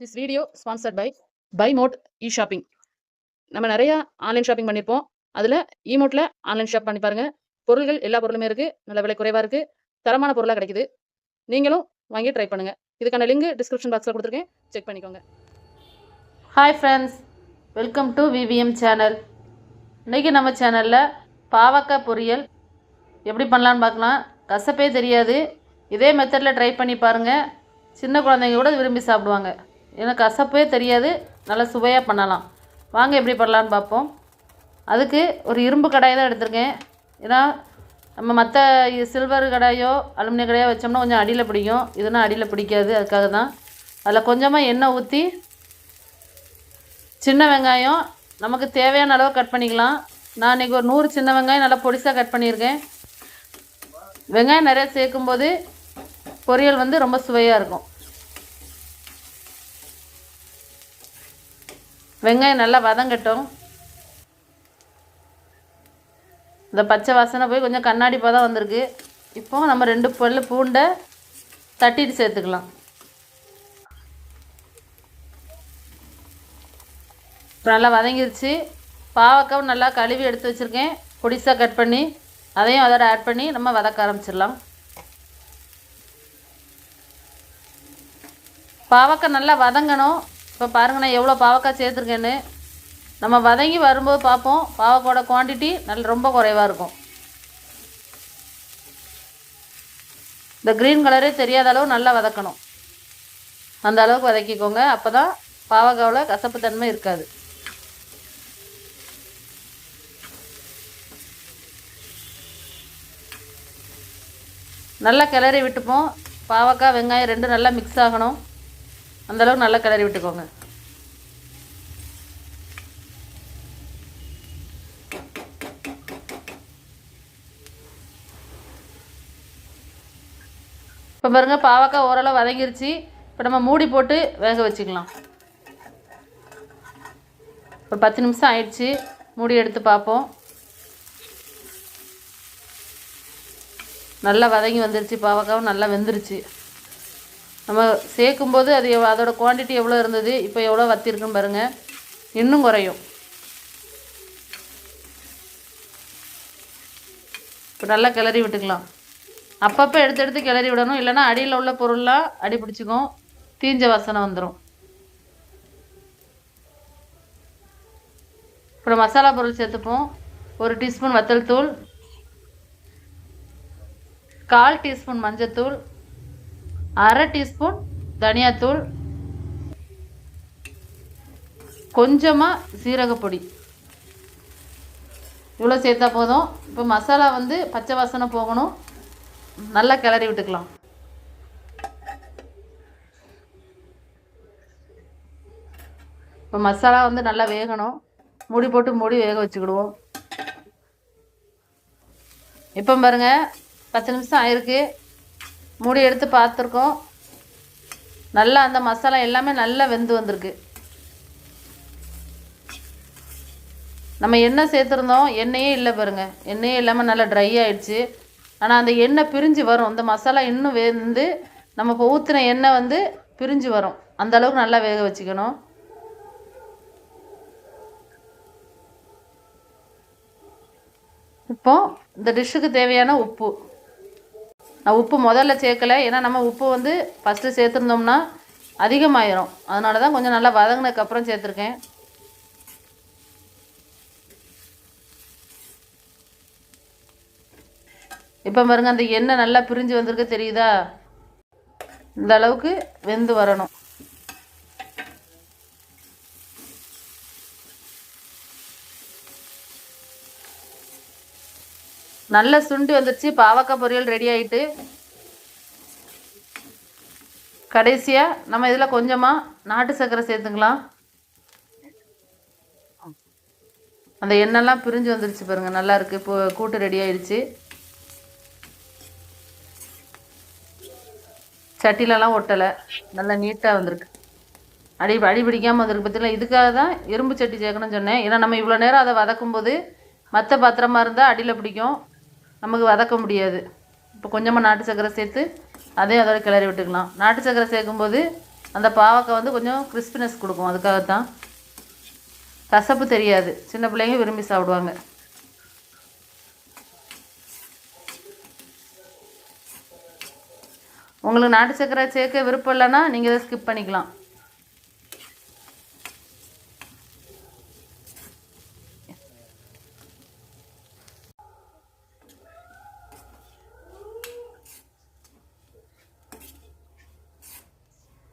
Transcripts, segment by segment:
This video sponsored by by mod e shopping நம்ம நிறையா online shopping பண்ணியிருப்போம் அதில் இமோட்டில் ஆன்லைன் ஷாப் பண்ணி பாருங்கள் பொருள்கள் எல்லா பொருளுமே இருக்குது நல்ல விலை குறைவாக இருக்குது தரமான பொருளாக கிடைக்குது. நீங்களும் வாங்கி ட்ரை பண்ணுங்கள் இதுக்கான லிங்க் டிஸ்கிரிப்ஷன் பாக்ஸில் கொடுத்துருக்கேன். செக் பண்ணிக்கோங்க. Hi friends welcome to VVM channel இன்றைக்கி நம்ம சேனலில் பாவக்காய் பொரியல் எப்படி பண்ணலான்னு பார்க்கலாம். கசப்பே தெரியாது. இதே மெத்தடில் ட்ரை பண்ணி பாருங்கள் சின்ன குழந்தைங்க கூட விரும்பி சாப்பிடுவாங்க. ஏன்னா கசப்பே தெரியாது. நல்லா சுவையாக பண்ணலாம். வாங்க எப்படி பண்ணலான்னு பார்ப்போம். அதுக்கு ஒரு இரும்பு கடாய் தான் எடுத்திருக்கேன். ஏன்னா நம்ம மற்ற சில்வர் கடாயோ அலுமினிய கடாயோ வச்சோம்னா கொஞ்சம் அடியில் பிடிக்கும். இதுனா அடியில் பிடிக்காது அதுக்காக தான். அதில் கொஞ்சமாக எண்ணெய் ஊற்றி சின்ன வெங்காயம் நமக்கு தேவையான அளவு கட் பண்ணிக்கலாம். நான் இன்றைக்கி ஒரு நூறு சின்ன வெங்காயம் நல்லா பொடிசாக கட் பண்ணியிருக்கேன். வெங்காயம் நிறையா சேர்க்கும்போது பொரியல் வந்து ரொம்ப சுவையாக இருக்கும். வெங்காயம் நல்லா வதங்கட்டும். இந்த பச்சை வாசனை போய் கொஞ்சம் கண்ணாடி பதம் வந்திருக்கு. இப்போ நம்ம ரெண்டு பல் பூண்டை தட்டிட்டு சேர்த்துக்கலாம். நல்லா வதங்கிருச்சு. பாவக்காவும் நல்லா கழுவி எடுத்து வச்சுருக்கேன். பொடிசாக கட் பண்ணி அதையும் அதோட ஆட் பண்ணி நம்ம வதக்க ஆரம்பிச்சிடலாம். பாவக்காய் நல்லா வதங்கணும். இப்போ பாருங்கள் நான் எவ்வளோ பாவக்காய் சேர்த்துருக்கேன்னு. நம்ம வதங்கி வரும்போது பார்ப்போம். பாவக்காயோட குவான்டிட்டி நல்ல ரொம்ப குறைவாக இருக்கும். இந்த க்ரீன் கலரே தெரியாத அளவு நல்லா வதக்கணும். அந்த அளவுக்கு வதக்கிக்கோங்க. அப்போ தான் பாவக்காவில் கசப்புத்தன்மை இருக்காது. நல்லா கிளறி விட்டுப்போம். பாவக்காய் வெங்காயம் ரெண்டும் நல்லா மிக்ஸ் ஆகணும். அந்தளவுக்கு நல்லா கிளறி விட்டுக்கோங்க. இப்போ பாருங்க பாவக்காய் ஓரளவு வதங்கிருச்சு. இப்போ நம்ம மூடி போட்டு வேக வச்சுக்கலாம். ஒரு பத்து நிமிஷம் ஆயிடுச்சு. மூடி எடுத்து பார்ப்போம். நல்லா வதங்கி வந்துருச்சு பாவக்காவும் நல்லா வெந்துருச்சு. நம்ம சேர்க்கும்போது அது அதோடய குவான்டிட்டி எவ்வளோ இருந்தது இப்போ எவ்வளோ வத்திருக்குன்னு பாருங்கள் இன்னும் குறையும். இப்போ நல்லா கிளறி விட்டுக்கலாம். அப்பப்போ எடுத்து எடுத்து கிளறி விடணும். இல்லைன்னா அடியில் உள்ள பொருள்லாம் அடி பிடிச்சிக்கும். தீஞ்ச வாசனை வந்துடும் இப்போ மசாலா பொருள் சேர்த்துப்போம். ஒரு டீஸ்பூன் வத்தல் தூள். கால் டீஸ்பூன் மஞ்சத்தூள். அரை டீஸ்பூன் தனியாத்தூள் கொஞ்சமாக சீரகப்பொடி. இவ்வளோ சேர்த்தா போதும். இப்போ மசாலா வந்து பச்சை வாசனை போகணும். நல்லா கிளறி விட்டுக்கலாம். இப்போ மசாலா வந்து நல்லா வேகணும். மூடி போட்டு மூடி வேக வச்சுக்கிடுவோம். இப்போ பாருங்கள் பத்து நிமிஷம் ஆயிருக்கு. மூடி எடுத்து பார்த்துருக்கோம். நல்லா அந்த மசாலா எல்லாமே நல்லா வெந்து வந்திருக்கு. நம்ம எண்ணெய் சேர்த்துருந்தோம். எண்ணெயே இல்லை பாருங்க. எண்ணெயே இல்லாமல் நல்லா ட்ரை ஆகிடுச்சு ஆனால் அந்த எண்ணெய் பிரிஞ்சு வரும். இந்த மசாலா இன்னும் வெந்து நம்ம இப்போ ஊற்றின எண்ணெய் வந்து பிரிஞ்சு வரும். அந்த அளவுக்கு நல்லா வேக வச்சுக்கணும். இப்போ இந்த டிஷ்ஷுக்கு தேவையான உப்பு. நான் உப்பு முதல்ல சேர்க்கலை. ஏன்னா நம்ம உப்பு வந்து ஃபஸ்ட்டு சேர்த்துருந்தோம்னா அதிகமாயிரும். அதனால தான் கொஞ்சம் நல்லா வதங்கினதுக்கப்புறம் சேர்த்துருக்கேன். இப்போ பாருங்க அந்த எண்ணெய் நல்லா பிரிஞ்சு வந்திருக்கு தெரியுதா? இந்த அளவுக்கு வெந்து வரணும். நல்ல சுண்டி வந்துருச்சு. பாவக்காய் பொரியல் ரெடி ஆகிட்டு கடைசியாக நம்ம இதில் கொஞ்சமாக நாட்டு சர்க்கரை சேர்த்துக்கலாம். அந்த எண்ணெய்லாம் பிரிஞ்சு வந்துருச்சு பாருங்கள் நல்லா இருக்குது இப்போ கூட்டு ரெடி ஆயிடுச்சு சட்டிலலாம் ஒட்டலை. நல்லா நீட்டாக வந்திருக்கு. அடி அடி பிடிக்காமல் வந்திருக்கு பார்த்தீங்களா இதுக்காக தான் இரும்பு சட்டி சேர்க்கணும்னு சொன்னேன். ஏன்னா நம்ம இவ்வளோ நேரம் அதை வதக்கும்போது மற்ற பாத்திரமாக இருந்தால் அடியில் பிடிக்கும். நமக்கு வதக்க முடியாது. இப்போ கொஞ்சமாக நாட்டு சக்கரை சேர்த்து அதையும் அதோட கிளறி விட்டுக்கலாம். நாட்டு சக்கரை சேர்க்கும்போது அந்த பாவக்காய் வந்து கொஞ்சம் கிறிஸ்பினஸ் கொடுக்கும். அதுக்காக தான் கசப்பு தெரியாது. சின்ன பிள்ளைங்க விரும்பி சாப்பிடுவாங்க. உங்களுக்கு நாட்டு சக்கரை சேர்க்க விருப்பம் இல்லைன்னா நீங்கள் இதை ஸ்கிப் பண்ணிக்கலாம்.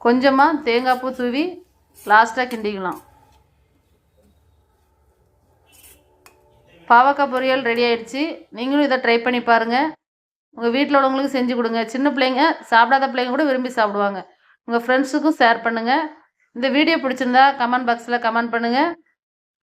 கொஞ்சமாக தேங்காய் பூ தூவி லாஸ்ட்டாக கிண்டிக்கலாம். பாவக்காய் பொரியல் ரெடி ஆயிடுச்சு. நீங்களும் இதை ட்ரை பண்ணி பாருங்கள் உங்கள் வீட்டில் உள்ளவங்களுக்கு செஞ்சு கொடுங்க. சின்ன பிள்ளைங்க சாப்பிடாத பிள்ளைங்க கூட விரும்பி சாப்பிடுவாங்க. உங்கள் ஃப்ரெண்ட்ஸுக்கும் ஷேர் பண்ணுங்கள் இந்த வீடியோ பிடிச்சிருந்தா கமெண்ட் பாக்ஸில் கமெண்ட் பண்ணுங்கள்